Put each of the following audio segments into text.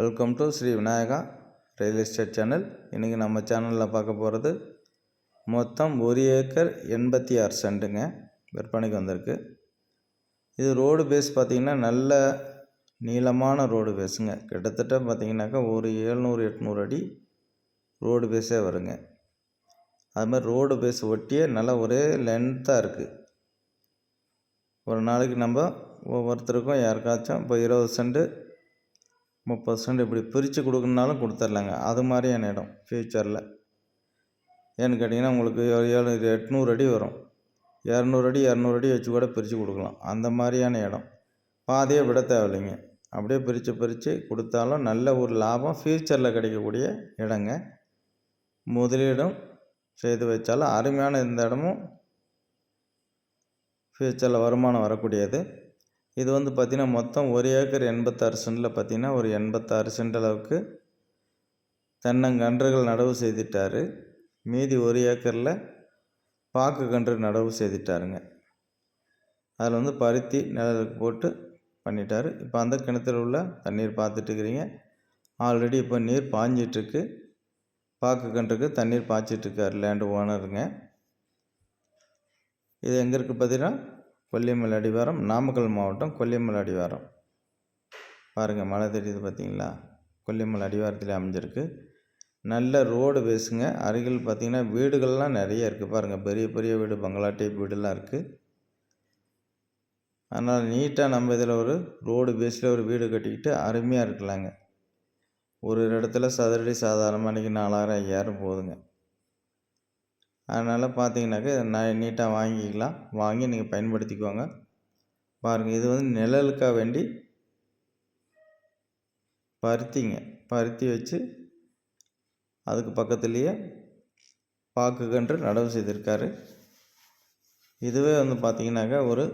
Welcome to Sri Vinayaka real estate channel இன்றைக்கி நம்ம சேனலில் பார்க்க போகிறது மொத்தம் ஒரு ஏக்கர் எண்பத்தி ஆறு சென்ட்டுங்க விற்பனைக்கு வந்திருக்கு. இது ரோடு பேஸ் பார்த்திங்கன்னா நல்ல நீளமான ரோடு பேஸுங்க கிட்டத்தட்ட பார்த்திங்கனாக்கா ஒரு ஏழ்நூறு எட்நூறு அடி ரோடு பேஸே வருங்க. அது மாதிரி ரோடு பேஸ் ஒட்டியே நல்லா ஒரே லென்த்தாக இருக்குது ஒரு நாளைக்கு நம்ம ஒவ்வொருத்தருக்கும் யாருக்காச்சும் இப்போ இருபது சென்ட்டு முப்பது சென்ட் இப்படி பிரித்து கொடுக்கணுனாலும் கொடுத்துர்லாங்க. அது மாதிரியான இடம் ஃப்யூச்சரில் ஏன்னு கேட்டிங்கன்னா உங்களுக்கு ஏழு ஏழு எட்நூறு அடி வரும். இரநூறு அடி இரநூறு அடி வச்சு கூட பிரித்து கொடுக்கலாம். அந்த மாதிரியான இடம். பாதியே விட தேவையில்லைங்க. அப்படியே பிரித்து பிரித்து கொடுத்தாலும் நல்ல ஒரு லாபம் ஃப்யூச்சரில் கிடைக்கக்கூடிய இடங்க. முதலீடும் செய்து வச்சாலும் அருமையான இந்த இடமும் ஃப்யூச்சரில் வருமானம் வரக்கூடியது. இது வந்து பார்த்திங்கன்னா மொத்தம் ஒரு ஏக்கர் எண்பத்தாறு சென்டில் பார்த்திங்கன்னா ஒரு எண்பத்தாறு சென்ட் அளவுக்கு தென்னங்கன்றுகள் நடவு செய்துட்டார். மீதி ஒரு ஏக்கரில் பாக்கு கன்று நடவு செய்துட்டாருங்க. அதில் வந்து பருத்தி நிழலுக்கு போட்டு பண்ணிட்டார். இப்போ அந்த கிணத்துல உள்ள தண்ணீர் பார்த்துட்ருக்குறீங்க ஆல்ரெடி இப்போ நீர் பாஞ்சிட்ருக்கு. பாக்கு கன்றுக்கு தண்ணீர் பாய்ச்சிட்ருக்கார் லேண்டு ஓனருங்க. இது எங்கே இருக்குது பார்த்தீங்கன்னா கொல்லிமலை அடிவாரம் நாமக்கல் மாவட்டம் கொல்லிமலை அடிவாரம். பாருங்கள் மழை தெரியுது பார்த்தீங்களா கொல்லிமலை அடிவாரத்தில் அமைஞ்சிருக்கு. நல்ல ரோடு பேசுங்க. அருகில் பார்த்திங்கன்னா வீடுகள்லாம் நிறைய இருக்குது பாருங்கள் பெரிய பெரிய வீடு பங்களா டைப் வீடுலாம் இருக்குது அதனால் நீட்டாக நம்ம இதில் ஒரு ரோடு பேஸில் ஒரு வீடு கட்டிக்கிட்டு அருமையாக இருக்கலாங்க. ஒரு இடத்துல சதுரடி சாதாரணமாக இன்றைக்கி நாலாயிரம் ஐயாயிரம் போதுங்க அதனால் பார்த்தீங்கன்னாக்கா ந நீட்டாக வாங்கிக்கலாம். வாங்கி நீங்கள் பயன்படுத்திக்குவாங்க பாருங்கள் இது வந்து நிழலுக்காக வேண்டி பருத்திங்க. பருத்தி வச்சு அதுக்கு பக்கத்துலேயே பாக்குகன்று நடவு செய்திருக்காரு. இதுவே வந்து பார்த்திங்கனாக்கா ஒரு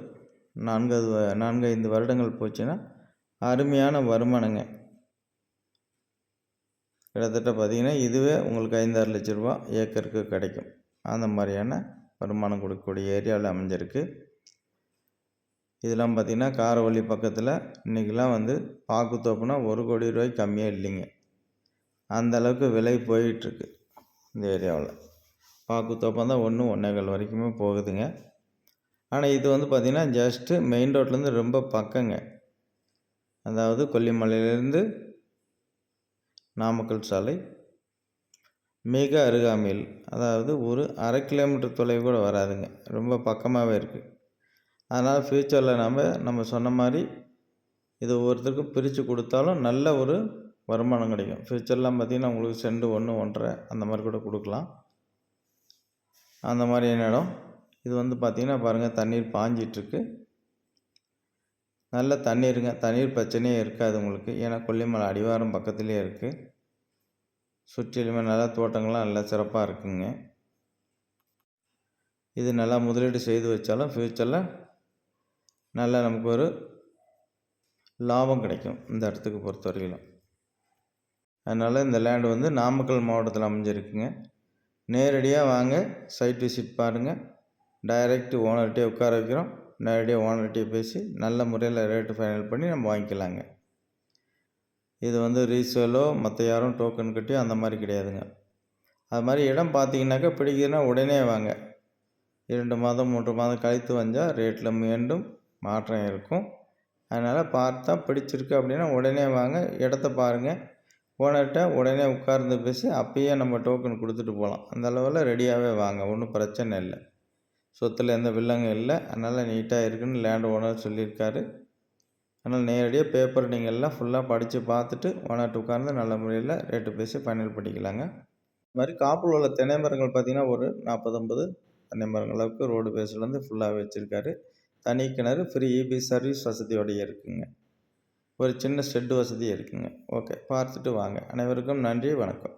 நான்கு நான்கு ஐந்து வருடங்கள் போச்சுன்னா அருமையான வருமானங்க. கிட்டத்தட்ட பார்த்திங்கன்னா இதுவே உங்களுக்கு ஐந்தாறு லட்ச ரூபா ஏக்கருக்கு கிடைக்கும். அந்த மாதிரியான வருமானம் கொடுக்கக்கூடிய ஏரியாவில் அமைஞ்சிருக்கு. இதெல்லாம் பார்த்திங்கன்னா காரவள்ளி பக்கத்தில் இன்றைக்கெலாம் வந்து பாக்கு தோப்புனா ஒரு கோடி ரூபாய்க்கு கம்மியாக இல்லைங்க. அந்த அளவுக்கு விலை போயிட்டுருக்கு இந்த ஏரியாவில். பாக்கு தோப்பம் தான் ஒன்று ஒன்றேகால் வரைக்குமே போகுதுங்க. ஆனால் இது வந்து பார்த்திங்கன்னா ஜஸ்ட்டு மெயின் ரோட்லேருந்து ரொம்ப பக்கங்க. அதாவது கொல்லிமலையிலேருந்து நாமக்கல் சாலை மிக அருகாமையில் அதாவது ஒரு அரை கிலோமீட்டர் தொலைவு கூட வராதுங்க. ரொம்ப பக்கமாகவே இருக்குது அதனால் ஃப்யூச்சரில் நம்ம நம்ம சொன்ன மாதிரி இது ஒருத்தருக்கு பிரித்து கொடுத்தாலும் நல்ல ஒரு வருமானம் கிடைக்கும். ஃப்யூச்சர்லாம் பார்த்திங்கன்னா உங்களுக்கு செண்டு ஒன்று ஒன்றரை அந்த மாதிரி கூட கொடுக்கலாம். அந்த மாதிரியான இடம்? இது வந்து பார்த்திங்கன்னா பாருங்கள் தண்ணீர் பாஞ்சிட்ருக்கு. நல்ல தண்ணீருங்க. தண்ணீர் பிரச்சனையே இருக்காது உங்களுக்கு. ஏன்னா கொல்லிமலை அடிவாரம் பக்கத்துலேயே இருக்குது சுற்றிலுமே நல்லா தோட்டங்கள்லாம் நல்லா சிறப்பாக இருக்குங்க. இது நல்லா முதலீடு செய்து வச்சாலும் ஃப்யூச்சரில் நல்லா நமக்கு ஒரு லாபம் கிடைக்கும் இந்த இடத்துக்கு பொறுத்த வரையிலும். அதனால் இந்த லேண்டு வந்து நாமக்கல் மாவட்டத்தில் அமைஞ்சிருக்குங்க. நேரடியாக வாங்க சைட் விசிட் பாருங்கள் டைரெக்ட் ஓனர்கிட்டே உட்கார வைக்கிறோம். நேரடியாக ஓனர்கிட்டே பேசி நல்ல முறையில் ரேட்டு ஃபைனல் பண்ணி நம்ம வாங்கிக்கலாங்க. இது வந்து ரீசேலோ மற்ற யாரும் டோக்கன் கட்டி அந்த மாதிரி கிடையாதுங்க. அது மாதிரி இடம் பார்த்தீங்கன்னாக்கா பிடிக்குதுன்னா உடனே வாங்க. இரண்டு மாதம் மூன்று மாதம் கழித்து வந்தால் ரேட்டில் மீண்டும் மாற்றம் இருக்கும். அதனால் பார்த்தா பிடிச்சிருக்கு அப்படின்னா உடனே வாங்க. இடத்த பாருங்கள் ஓனர்கிட்ட உடனே உட்கார்ந்து பேசி அப்பயே நம்ம டோக்கன் கொடுத்துட்டு போகலாம் அந்த அளவில் ரெடியாகவே வாங்க. ஒன்றும் பிரச்சனை இல்லை. சொத்தில் எந்த வில்லங்கும் இல்லை. அதனால் நீட்டாக இருக்குன்னு லேண்ட் ஓனர் சொல்லியிருக்காரு. அதனால் நேரடியாக பேப்பர் நீங்கள் எல்லாம் ஃபுல்லாக படித்து பார்த்துட்டு ஓனர்கிட்ட உட்கார்ந்து நல்ல முறையில் ரேட்டு பேசி ஃபைனல் பண்ணிக்கலாங்க. இது மாதிரி காப்பில் உள்ள தென்னை மரங்கள் பார்த்திங்கன்னா ஒரு நாற்பது ஐம்பது தென்னை மரங்கள் அளவுக்கு ரோடு பேஸ்லேருந்து ஃபுல்லாக வச்சுருக்காரு. தனி கிணறு ஃப்ரீ இபி சர்வீஸ் வசதியோடையே இருக்குங்க. ஒரு சின்ன ஷெட்டு வசதி இருக்குங்க. ஓகே பார்த்துட்டு வாங்க. அனைவருக்கும் நன்றி வணக்கம்.